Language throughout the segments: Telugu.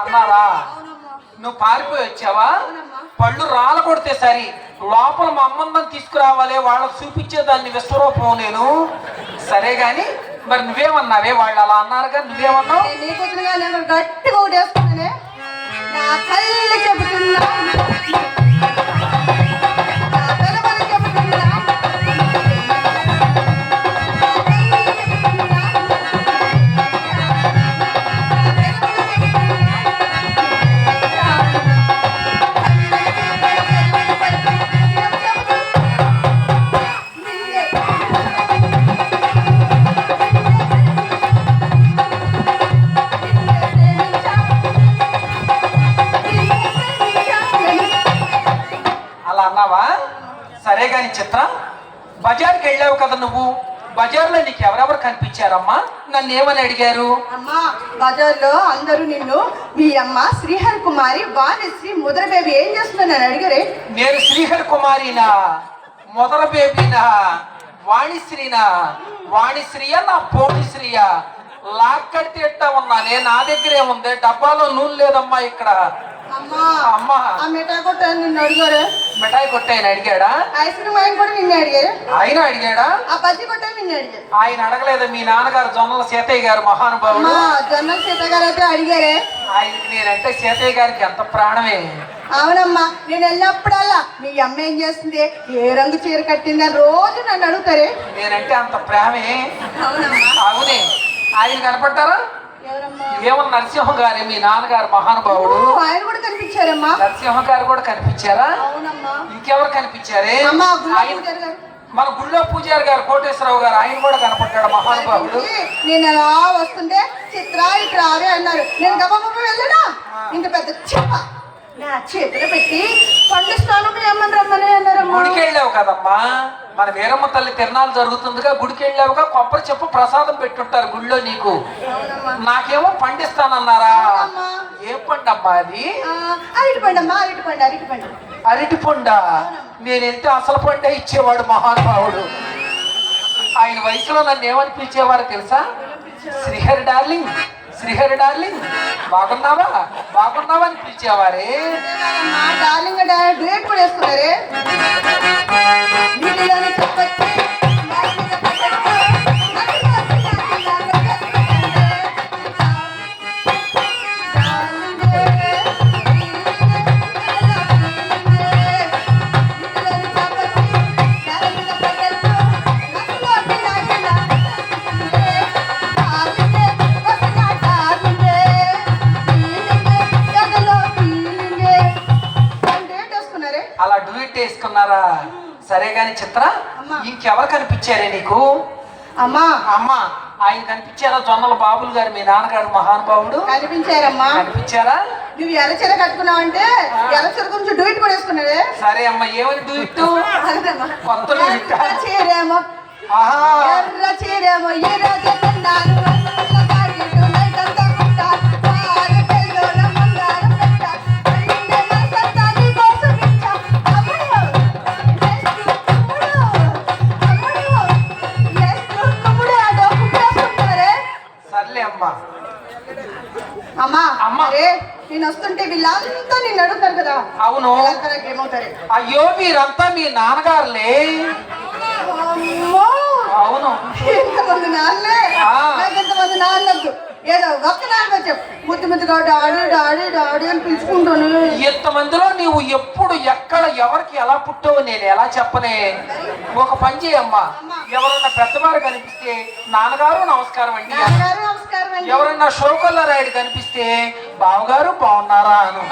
అన్నారా నువ్వు పారిపోయి వచ్చావా? పళ్ళు రాల కొడితే సరి. లోపల మా అమ్మందని తీసుకురావాలి వాళ్ళకి చూపించేదాన్ని విశ్వరూపం నేను. సరే గాని మరి నువ్వేమన్నావే? వాళ్ళు అలా అన్నారుగా నువ్వేమన్నావు? నేను నీ కూతురుగా నేను గట్టిగా చెబుతున్నా. బజార్కి వెళ్ళావు కదా నువ్వు? బజార్లో నీకు ఎవరెవరు కనిపించారమ్మా? నన్ను ఏమని అడిగారు? అమ్మా బజార్లో అందరూ నిన్ను మీ అమ్మ శ్రీహరి కుమారి వాణిశ్రీ ముద్ర బేబీ ఏం చేస్తుందని అడిగారే? నేను శ్రీహరి కుమారినా? మొదల బేబీనా? వాణిశ్రీనా? వాణిశ్రీయా నా పోణిశ్రీయా? లాక్కడితే ఎట్టా ఉన్నా నేను నా దగ్గరే ఉంది డబ్బాలో నూనె లేదమ్మా ఇక్కడ. అమ్మా. ఆ మిఠాయి కొట్టాను నిన్ను అడిగారు. మిఠాయి కొట్టాయని అడిగాడా? ఐస్ క్రీమ్ ఆయన కూడా నిన్ను అడిగారు. ఆయన అడిగాడా? ఆ బజ్జి కొట్టాను నిన్ను అడిగారు. ఆయన అడగలేదు మీ నాన్నగారు జొన్నల సీతయ్య గారు మహానుభావుడు. జొన్నల సీత గారు అయితే అడిగారే. ఆయనకి నేనంటే సీతయ్య గారికి ఎంత ప్రాణమే? అవునమ్మా నేను వెళ్ళినప్పుడల్లా మీ అమ్మ ఏం చేస్తుంది? ఏ రంగు చీర కట్టింది అని రోజు నన్ను అడుగుతారే. నేనంటే అంత ప్రేమే? అవునమ్మా. అవునే. ఆయన కనపడ్డారా ఏమన్నా నరసింహ గారే మీ నాన్నగారు మహానుభావుడు. ఆయన కూడా కనిపించారమ్మా? నరసింహ గారు కూడా కనిపించారా? అవునమ్మా. ఇంకెవరు కనిపించారే. మన గుళ్ళో పూజారి గారు కోటేశ్వరరావు గారు ఆయన కూడా కనపడ్డాడు మహానుభావుడు. నేను అలా వస్తుంటే చిత్ర ఇక్కడ అన్నారు. నేను గబగబ వెళ్ళనా? ఇంత పెద్ద చెప్ప. నా చేతిలో పెట్టి పండు స్నానం ఏమని రమ్మని అన్నారమ్మా. గుడికి వెళ్ళావు కదమ్మా. మన వీరమ్మ తల్లి తిరణాలు జరుగుతుందిగా గుడికి వెళ్ళావుగా కొబ్బరి చెప్పు ప్రసాదం పెట్టుంటారు గుళ్ళో నీకు. నాకేమో పండిస్తానన్నారా. ఏం పండమ్మా అది? అరటి పండు అరటి పండు అరటి పండు. అరటి పండ? నేను వెళ్తే అసలు పండే ఇచ్చేవాడు మహానుభావుడు. ఆయన వయసులో నన్ను ఏమని పిలిచేవారు తెలుసా శ్రీహరి డార్లింగ్. శ్రీహరి డార్లింగ్ బాగున్నావా? బాగున్నావా అని పిలిచేవారే మా డార్లింగ్ డాడీ డేట్ కూడా వేసుకున్నారే? వేసుకున్నారా సరే గాని చిత్ర అమ్మా. ఇంకెవరు కనిపించారే నీకు? అమ్మా. అమ్మ ఆయన కనిపించారా జొన్నల బాబులు గారు? మీ నాన్నగారు మహానుభావుడు? కనిపించారమ్మా. కనిపించారా? నువ్వు ఎర్ర చీర కట్టుకున్నావంటే ఎర్ర చీర గురించి డూయిట్ కూడా వేసుకున్నావే. సరే అమ్మ ఏమని డూయిట్? అదేమ్మా. కొత్త డూయిట్ ఎర్ర చీరేమో. ఆహా. ఎర్ర చీరేమో ఈ అమ్మా అమ్మా. నేను వస్తుంటే వీళ్ళంతా నిన్ను అడుగుతారు కదా. అవును. ఏమవుతారు అయ్యో వీరంతా మీ నాన్నగారులే. అమ్మో! అవును. ఇంతమంది నాన్నలే ఆ. నాకు ఇంతమంది నాన్నద్దు ఏదో ఒక్క నాన్న చెప్పు. ముద్దు ముద్దుగా డాడీ డాడీ డాడీ అని పిలుచుకుంటాను. ఇంతమందిలో నీవు ఎప్పుడు ఎక్కడ ఎవరికి ఎలా పుట్టావు నేను ఎలా చెప్పనే? ఒక పని చేయమ్మా. ఎవరన్నా పెద్దవారు కనిపిస్తే నాన్నగారు నమస్కారం అండి. నాన్నగారు నమస్కారం అండి. ఎవరన్నా షోకల్ల రాయుడు కనిపిస్తే బావగారు బాగున్నారా అను.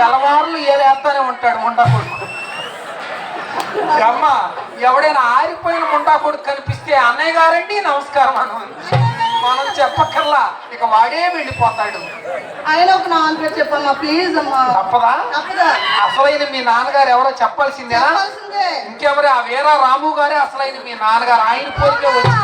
తెల్లవారులు ఏలేస్తానే ఉంటాడు ముండా కొడుకు. అమ్మ ఎవడైనా ఆరిపోయిన ముండా కొడుకు కనిపిస్తే అన్నయ్య గారండి నమస్కారం అను. మనం చెప్పక్కర్లా ఇక వాడే వెళ్ళిపోతాడు ఆయన ఒక నాన్న పేరు చెప్పమ్మా ప్లీజ్ అమ్మా తప్పదా తప్పదా అసలైన మీ నాన్నగారు ఎవరో చెప్పాల్సిందేనా చెప్పాల్సిందే ఇంకెవరే ఆ వీరా రాము గారే అసలైన మీ నాన్నగారు ఆయన పోలికే వచ్చి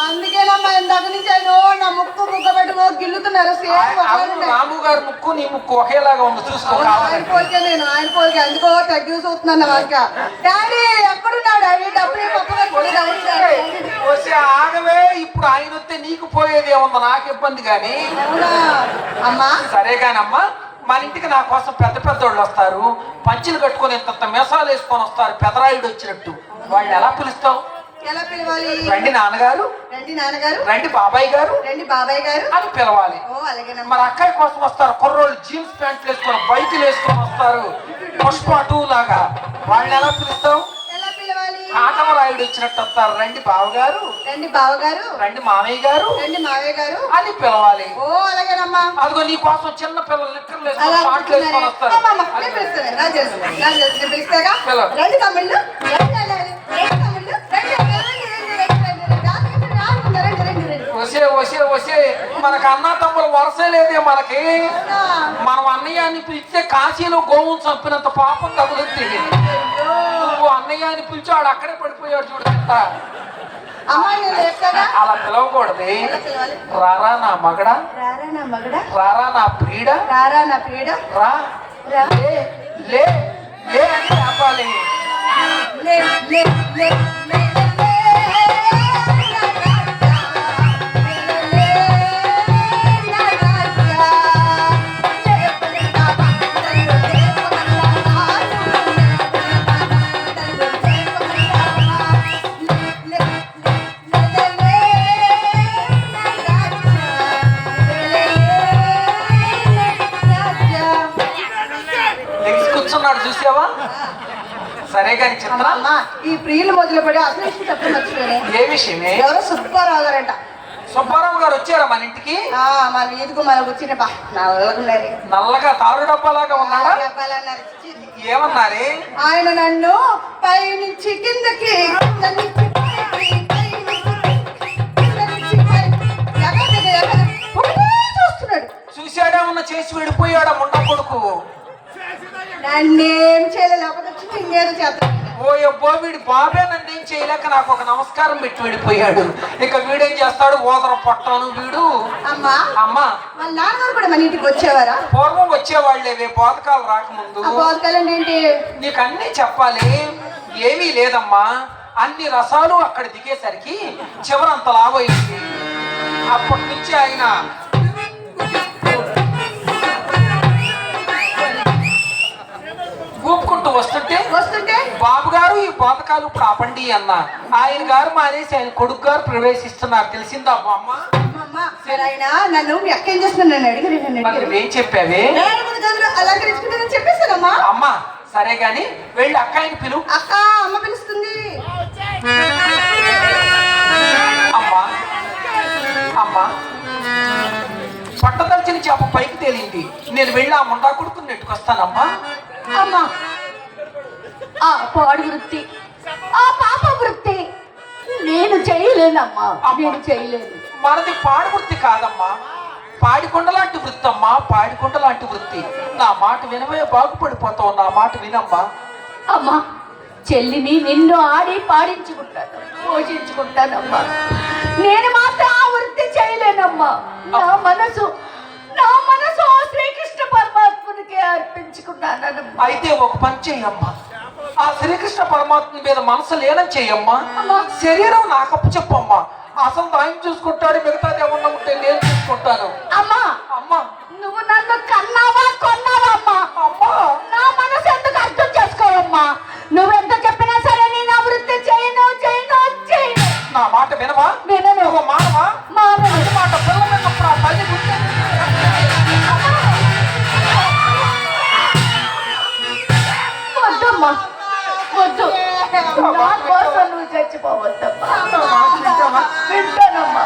అందుకేనమ్మా ఇందాక నుంచి ఆయన నా ముక్కు ముక్క పెట్టుకో గిల్లుతున్నారు సేమ్ రాము గారి ముక్కు నీ ముక్కు ఒకేలాగా ఉంది చూసుకో ఆయన పోలికే నేను ఆయన పోలికే అందుకో తగ్గి చూస్తున్నాను వాక డాడీ ఎక్కడున్నాడు డాడీ డబ్బులు డాడీ వచ్చి ఆగవే ఇప్పుడు ఆయన వస్తే నీకు పోయేది ఏముంది? నాకు ఇబ్బంది కానీ అమ్మా? సరే కానమ్మా మన ఇంటికి నా కోసం పెద్ద పెద్ద వాళ్ళు వస్తారు. పంచులు కట్టుకొని ఇంత మెసాలు వేసుకొని వస్తారు. పెదరాయుడు వచ్చినట్టు. వాళ్ళని ఎలా పిలుస్తావు? ఎలా పిలవాలి? రండి నాన్నగారు. రండి నాన్నగారు. రండి బాబాయ్ గారు. రండి బాబాయ్ గారు. అని పిలవాలి. ఓ అలాగేనమ్మా. మరి అక్కయ్య కోసం వస్తారు. కుర్రోళ్ళు జీన్స్ ప్యాంట్లు వేసుకొని బైకులు వేసుకొని వస్తారు. పుష్ప టూ లాగా. వాళ్ళని ఎలా పిలుస్తావు? కాటమరాయుడు వచ్చినట్టు వస్తారు రండి బావగారు. రండి బావగారు. రండి మామయ్య గారు. రండి మావయ్య గారు. అని పిలవాలి. ఓ అలాగేనమ్మా. అదిగో నీ కోసం చిన్న పిల్లలు లిక్కర్లు అలా వేసుకొని పాటలు వసే వసే వసే మనకు అన్న తమ్ముడు వరసే లేదే మనకి? మనం అన్నయ్య అని పిలిస్తే కాశీలో గోవును చంపినంత పాపం తగులుద్ది. నువ్వు అన్నయ్య అని పిలిచాడు అక్కడే పడిపోయాడు చూడు చెత్త. అమ్మ, నేను లేపుతాగా? అలా పిలవకూడదు? రారా నా మగడా రారా నా మగడా రారా నా ప్రీడ రారా నా పీడ రా లే లే అని చెప్పాలి సరే కానీ చిత్ర. అమ్మ, ఈ ప్రియులు మొదలు పడి అసలు విషయం చెప్పడం మర్చిపోయానే ఏ విషయమే? ఎవరో సుబ్బారావు గారంట సుబ్బారావు గారు వచ్చారా మన ఇంటికి? ఆ, మన వీధికి మన వచ్చిన బా నల్లగున్నారు నల్లగా తారు డబ్బాలాగా ఉన్నాడా? చెప్పాలన్నారు. ఏమన్నారే? ఆయన నన్ను పైనుంచి కిందకి కింద నుంచి పైకి, పైనుంచి కింద నుంచి పైకి, ఎగరదు, ఎగరదు. ఒకటే చూస్తున్నాడు చూశాడేమన్నా చేసి వెళ్ళిపోయాడా ముండ కొడుకు? నన్నేం ఇంకేదో చేస్తాను ఓ అబ్బో వీడి బాబే నన్ను ఏం చేయలేక నాకు ఒక నమస్కారం పెట్టి వెళ్ళిపోయాడు. ఇక వీడేం చేస్తాడు? ఓదర పొట్టాను వీడు. అమ్మా అమ్మా. వాళ్ళ నాన్నగారు కూడా మన ఇంటికి వచ్చేవారా? పూర్వం వచ్చేవాళ్ళేవే బోధకాలు రాకముందు. ఆ బోధకాలండి ఏంటి? నీకు అన్నీ చెప్పాలి. ఏమీ లేదమ్మా. అన్ని రసాలు అక్కడ దిగేసరికి చివరంత లావయింది అప్పటి నుంచి ఆయన ఇప్పుడు ఆపండి అన్న. ఆయన గారు మానేసి ఆయన కొడుకు గారు ప్రవేశిస్తున్నారు. తెలిసిందా అమ్మ? ఆయన నన్ను అక్క ఏం చేస్తున్నాను నన్ను చెప్పావే? అలంకరించుకుంటానని అమ్మ సరే గాని వెళ్ళి అక్కాయిని పిలువు అక్క అమ్మ పిలుస్తుంది. అమ్మా అమ్మా పట్టదలిచిన చేప పైకి తేలింది. నేను వెళ్ళి ఆ ముండా కొడుకుని నెట్టుకొస్తానమ్మా. అమ్మా ఆ పాడు వృత్తి ఆ పాప వృత్తి నేను చేయలేనమ్మా. నేను చేయలేను. మనది పాడి వృత్తి కాదమ్మా. పాడికొండ లాంటి వృత్తి అమ్మా పాడికొండ లాంటి వృత్తి. నా మాట వినవే బాగుపడిపోతావు నా మాట వినమ్మా. అమ్మా చెల్లిని నిన్ను ఆడి పాడించుకుంటాను పోషించుకుంటానమ్మా. నేను మాత్రం ఆ వృత్తి చేయలేనమ్మా. నా మనసు నా మనసు శ్రీకృష్ణ పరమాత్మునికి అర్పించుకున్నానమ్మా అయితే ఒక పని చెయ్యమ్మా. ఆ శ్రీకృష్ణ పరమాత్మ మీద మనసు లేనం చెయ్యమ్మా. శరీరం నాకప్పు చెప్పమ్మా. అసలు ఆయన చూసుకుంటాడు మిగతాది ఏమన్నా ఉంటే నేను చూసుకుంటాను. అమ్మా అమ్మా. నువ్వు నన్ను కన్నావా కొన్నావా అమ్మా? అమ్మా. నా మనసు ఎందుకు అర్థం చేసుకోవమ్మా? నువ్వెంత చెప్పినా సరే నేను వృత్తి చేయను చేయను చేయను. నా మాట వినవా? వద్దు. నా కోసం నువ్వు చచ్చిపోవద్దమ్మా. వింటానమ్మా?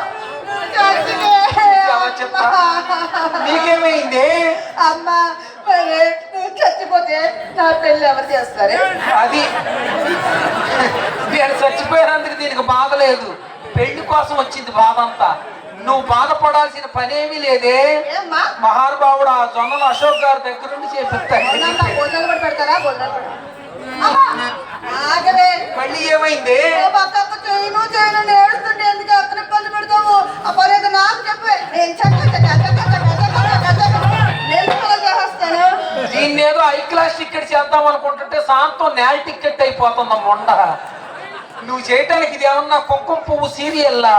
నీకేమైంది? అమ్మా మరి నువ్వు చచ్చిపోతే నా పెళ్ళి ఎవరు చేస్తారే? అది. నేను చచ్చిపోయినందుకు దీనికి బాధ లేదు. పెళ్ళి కోసం వచ్చింది బాధ అంతా నువ్వు బాధపడాల్సిన పనేమీ లేదే. మహానుభావుడు ఆ జొన్నలు అశోక్ గారి దగ్గర నుండి చేపిస్తాడు. పెడతారా? ఆగవే మళ్ళీ ఏమైంది పక్కకు చేయను చేయను ఏడుస్తుంటే ఎందుకు అక్కడ ఇబ్బంది పెడతావు ఆ నాకు చెప్పే నేను చక్క చక్క చక్క చక్క చక్క చక్క చక్క నేను కూడా చేస్తాను దీన్ని ఏదో ఐ క్లాస్ టికెట్ చేద్దాం అనుకుంటుంటే సాంతం నేల టికెట్ అయిపోతుందా మొండ నువ్వు చేయటానికి ఇది ఏమన్నా కుంకుమ పువ్వు సీరియల్లా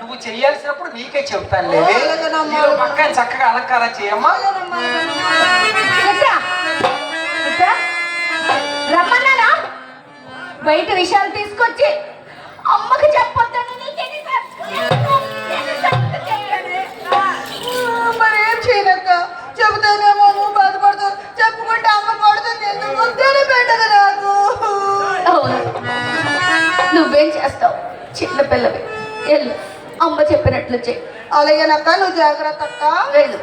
నువ్వు చేయాల్సినప్పుడు నీకే చెప్తాను. ఇదిగో పక్కన చక్కగా అలంకారం చేయమ్మా బయట విషయాలు తీసుకొచ్చి అమ్మకి చెప్పొద్దని? మరి చేయనక్క చెబుతానేమో నువ్వు బాధపడతావు. చెప్పుకుంటే అమ్మ పడుతుంది వస్తేనే పెట్టదు నాకు. అవును. నువ్వేం చేస్తావు? చిన్న పిల్లవి. వెళ్ళు. అమ్మ చెప్పినట్లు చెయ్యి. అలాగేనక్క నువ్వు జాగ్రత్త అక్క. వెళ్ళు.